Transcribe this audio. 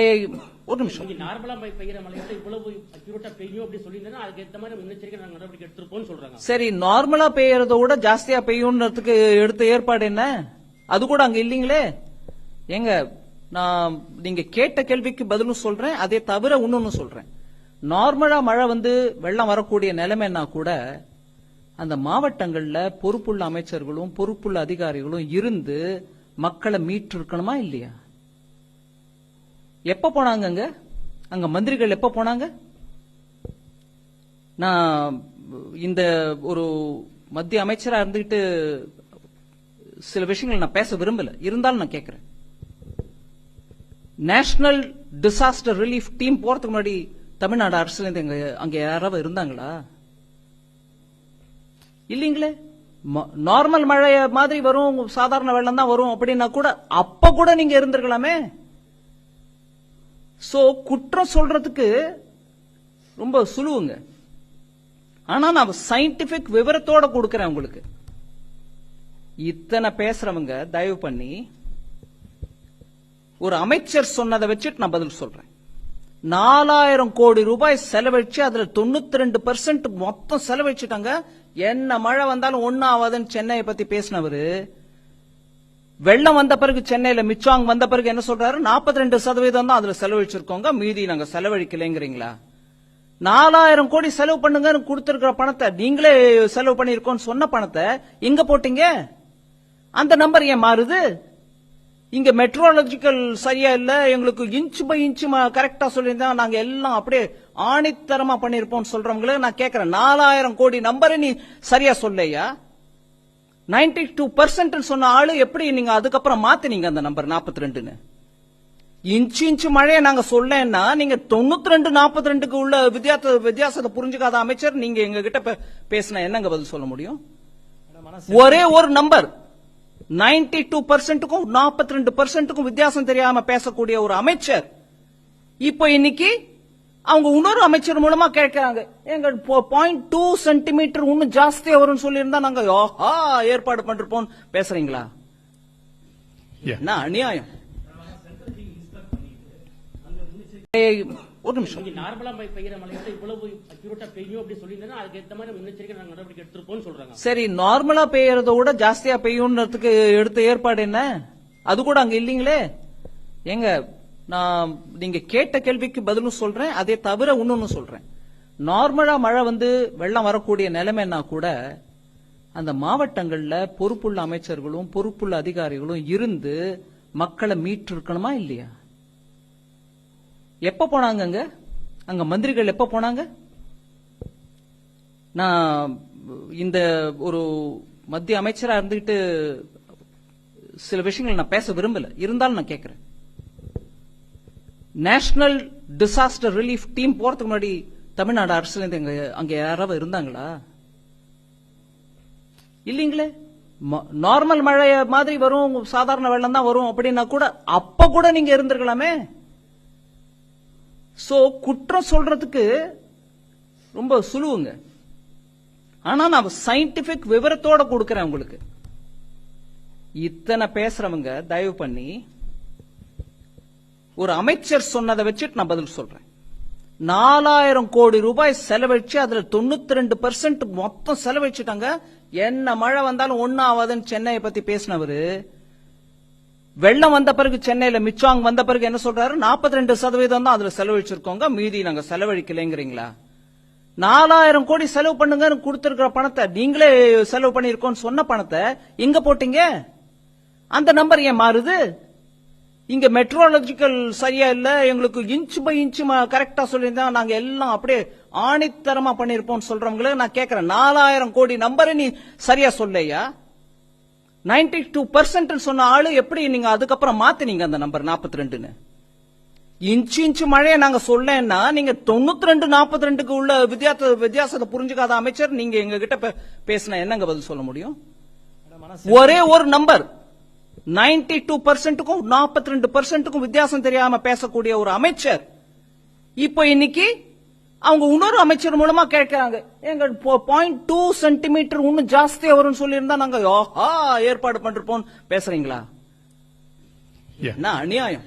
ஒரு நிமிஷம். நார்மலா பெய்- பெய்யற மழையோட இவ்வளவு அக்யூரேட்டா பெய்யும் அப்படி சொல்லியிருந்தா அதுக்கு ஏத்த மாதிரி முன்னெச்சரிக்கை நாங்க நடவடிக்கை எடுத்திருப்போம்னு சொல்றாங்க. சரி நார்மலா பெய்யறத விட ஜாஸ்தியா பெய்யும்ன்றதுக்கு எடுத்த ஏற்பாடு என்ன? அது கூட அங்க இல்லீங்களே? ஏங்க நான் நீங்க கேட்ட கேள்விக்கு பதிலும் சொல்றேன் அதே தவிர இன்னொன்னு சொல்றேன். நார்மலா மழை வந்து வெள்ளம் வரக்கூடிய நிலைமைன்னா கூட அந்த மாவட்டங்கள்ல பொறுப்புள்ள அமைச்சர்களும் பொறுப்புள்ள அதிகாரிகளும் இருந்து மக்களை மீட்டு இருக்கணுமா இல்லையா? எப்ப போனாங்க அங்க? அங்க மந்திரிகள் எப்ப போனாங்க? நான் இந்த ஒரு மத்திய அமைச்சரா இருந்துகிட்டு சில விஷயங்கள் நான் பேச விரும்பல. இருந்தாலும் நான் கேட்கிறேன் நேஷனல் டிசாஸ்டர் ரிலீஃப் டீம் போறதுக்கு முன்னாடி தமிழ்நாடு அரசுல இருந்து அங்க யாராவது இருந்தாங்களா? இல்லைங்களே. நார்மல் மழை மாதிரி வரும் சாதாரண வெள்ளம் தான் வரும் அப்படின்னா கூட அப்ப கூட நீங்க இருந்திருக்கலாமே. சோ குற்றம் சொல்றதுக்கு ரொம்ப சுலுவுங்க ஆனா நான் சயின்டிபிக் விவரத்தோட கொடுக்கறேன் உங்களுக்கு. இத்தனை பேசுறவங்க தயவு பண்ணி ஒரு அமைச்சர் சொன்னதை வச்சுட்டு நான் பதில் சொல்றேன். நாலாயிரம் கோடி ரூபாய் செலவழிச்சு அதுல தொண்ணூத்தி ரெண்டு பெர்சென்ட் மொத்தம் செலவழிச்சுட்டாங்க. என்ன மழை வந்தாலும் ஒன்னும் ஆகாதுன்னு சென்னையை பத்தி பேசினவரு வெள்ளம் வந்த பிறகு சென்னையில மிச்சாங் வந்த பிறகு என்ன சொல்றாரு? 42% ரெண்டு சதவீதம் தான் அதுல செலவழிச்சிருக்கோங்க. மீதி நாங்க செலவழிக்கலைங்கிறீங்களா? நாலாயிரம் கோடி செலவு பண்ணுங்கன்னு கொடுத்திருக்கிற பணத்தை நீங்களே செலவு பண்ணிருக்கோம்னு சொன்ன பணத்தை எங்க போட்டீங்க? அந்த நம்பர் ஏன் மாறுது? இங்க மெட்ரோலஜிக்கல் சரியா இல்ல? எங்களுக்கு இன்ச் பை இன்ச் கரெக்டா சொல்லியிருந்தா நாங்க எல்லாம் அப்படியே ஆணித்தரமா பண்ணிருப்போம் சொல்றவங்கள நான் கேக்குறேன். நாலாயிரம் கோடி நம்பரை நீ சரியா சொல்லையா? நைன்டி டூ பர்சன்ட் சொன்ன ஆளு எப்படி நீங்க அதுக்கப்புறம் மாத்தினீங்க அந்த நம்பர் 42 ரெண்டுன்னு இன்ச்சு இன்ச்சு மழையை நாங்க சொல்லேன்னா நீங்க தொண்ணூத்தி ரெண்டு நாற்பத்தி ரெண்டுக்கு உள்ள வித்தியாச வித்தியாசத்தை புரிஞ்சுக்காத அமைச்சர் நீங்க எங்க கிட்ட பேசினா என்னங்க பதில் சொல்ல முடியும்? ஒரே ஒரு நம்பர் 92% டூ பர்சன்ட்டுக்கும் நாற்பத்தி ரெண்டு பர்சன்ட்டுக்கும் வித்தியாசம் தெரியாம பேசக்கூடிய ஒரு அமைச்சர். இப்போ இன்னைக்கு அவங்க இன்னொரு அமைச்சர் மூலமா கேட்கிறாங்க. எங்க பாயிண்ட் டூ சென்டிமீட்டர் இன்னும் ஜாஸ்தியா வரும்னு சொல்லியிருந்தா நாங்க ஆஹா ஏற்பாடு பண்ணிருப்போம் பேசுறீங்களா. என்ன அநியாயம்? ஒரு நிமிஷம். நார்மலா பெய்- பெய்யற மழையோட இவ்வளவு அக்யூரேட்டா பெய்யும் அப்படி சொல்லியிருந்தா அதுக்கு ஏத்த மாதிரி முன்னெச்சரிக்கை நாங்க நடவடிக்கை எடுத்திருப்போம்னு சொல்றாங்க. சரி நார்மலா பெய்யறத விட ஜாஸ்தியா பெய்யும்ன்றதுக்கு எடுத்த ஏற்பாடு என்ன? அது கூட அங்க இல்லீங்களே? ஏங்க நான் நீங்க கேட்ட கேள்விக்கு பதிலும் சொல்றேன் அதே தவிர இன்னொன்னு சொல்றேன். நார்மலா மழை வந்து வெள்ளம் வரக்கூடிய நிலைமைன்னா கூட அந்த மாவட்டங்கள்ல பொறுப்புள்ள அமைச்சர்களும் பொறுப்புள்ள அதிகாரிகளும் இருந்து மக்களை மீட்டு இருக்கணுமா இல்லையா? எப்ப போனாங்க அங்க? அங்க மந்திரிகள் எப்ப போனாங்க? நான் இந்த ஒரு மத்திய அமைச்சரா இருந்துகிட்டு சில விஷயங்கள் நான் பேச விரும்பல. இருந்தாலும் நான் கேட்கிறேன் நேஷனல் டிசாஸ்டர் ரிலீஃப் டீம் போறதுக்கு முன்னாடி தமிழ்நாடு அரசுல அங்கே அங்க யாராவது இருந்தாங்களா? இல்லைங்களே? நார்மல் மழை மாதிரி வரும் சாதாரண வெள்ளம் தான் வரும் அப்படின்னா கூட அப்ப கூட நீங்க இருந்திருக்கலாமே? சோ குற்றம் சொல்றதுக்கு ரொம்ப சுலுவுங்க ஆனா நான் சயின்டிபிக் விவரத்தோட கொடுக்கறேன் உங்களுக்கு. இத்தனை பேசுறவங்க தயவு பண்ணி ஒரு அமைச்சர் சொன்னதை வச்சுட்டு நான் பதில் சொல்றேன். நாலாயிரம் கோடி ரூபாய் செலவழிச்சு அதுல தொண்ணூத்தி ரெண்டு பெர்சென்ட் மொத்தம் செலவழிச்சுட்டாங்க. என்ன மழை வந்தாலும் ஒன்னும் ஆகாதுன்னு சென்னையை பத்தி பேசினவரு. வெள்ளம் வந்த பிறகு சென்னையில மிச்சாங் வந்த பிறகு என்ன சொல்றாரு? 42% ரெண்டு சதவீதம் தான் அதுல செலவழிச்சிருக்கோங்க. மீதி நாங்க செலவழிக்கலைங்கிறீங்களா? நாலாயிரம் கோடி செலவு பண்ணுங்கன்னு கொடுத்திருக்கிற பணத்தை நீங்களே செலவு பண்ணிருக்கோம்னு சொன்ன பணத்தை எங்க போட்டீங்க? அந்த நம்பர் ஏன் மாறுது? இங்க மெட்ரோலஜிக்கல் சரியா இல்ல எங்களுக்கு இன்ச் பை இன்ச் கரெக்டா சொல்லியிருந்தா நாங்க எல்லாம் அப்படியே ஆணித்தரமா பண்ணிருப்போம் சொல்றவங்கள நான் கேக்குறேன். நாலாயிரம் கோடி நம்பரை நீ சரியா சொல்லையா? நைன்டி டூ பர்சன்ட் சொன்ன ஆளு எப்படி நீங்க அதுக்கப்புறம் மாத்தினீங்க அந்த நம்பர் 42 ரெண்டுன்னு இன்ச்சு இன்ச்சு மழையை நாங்க சொல்லேன்னா நீங்க தொண்ணூத்தி ரெண்டு நாற்பத்தி ரெண்டுக்கு உள்ள வித்தியாச வித்தியாசத்தை புரிஞ்சுக்காத அமைச்சர் நீங்க எங்க கிட்ட பேசினா என்னங்க பதில் சொல்ல முடியும்? ஒரே ஒரு நம்பர். 92% டூ பர்சன்ட்டுக்கும் நாற்பத்தி ரெண்டு பர்சன்ட்டுக்கும் வித்தியாசம் தெரியாம பேசக்கூடிய ஒரு அமைச்சர். இப்போ இன்னைக்கு அவங்க இன்னொரு அமைச்சர் மூலமா கேட்கிறாங்க. எங்க பாயிண்ட் டூ சென்டிமீட்டர் இன்னும் ஜாஸ்தியா வரும்னு சொல்லியிருந்தா நாங்க ஏற்பாடு பண்ணிருப்போம் பேசுறீங்களா. என்ன அநியாயம்?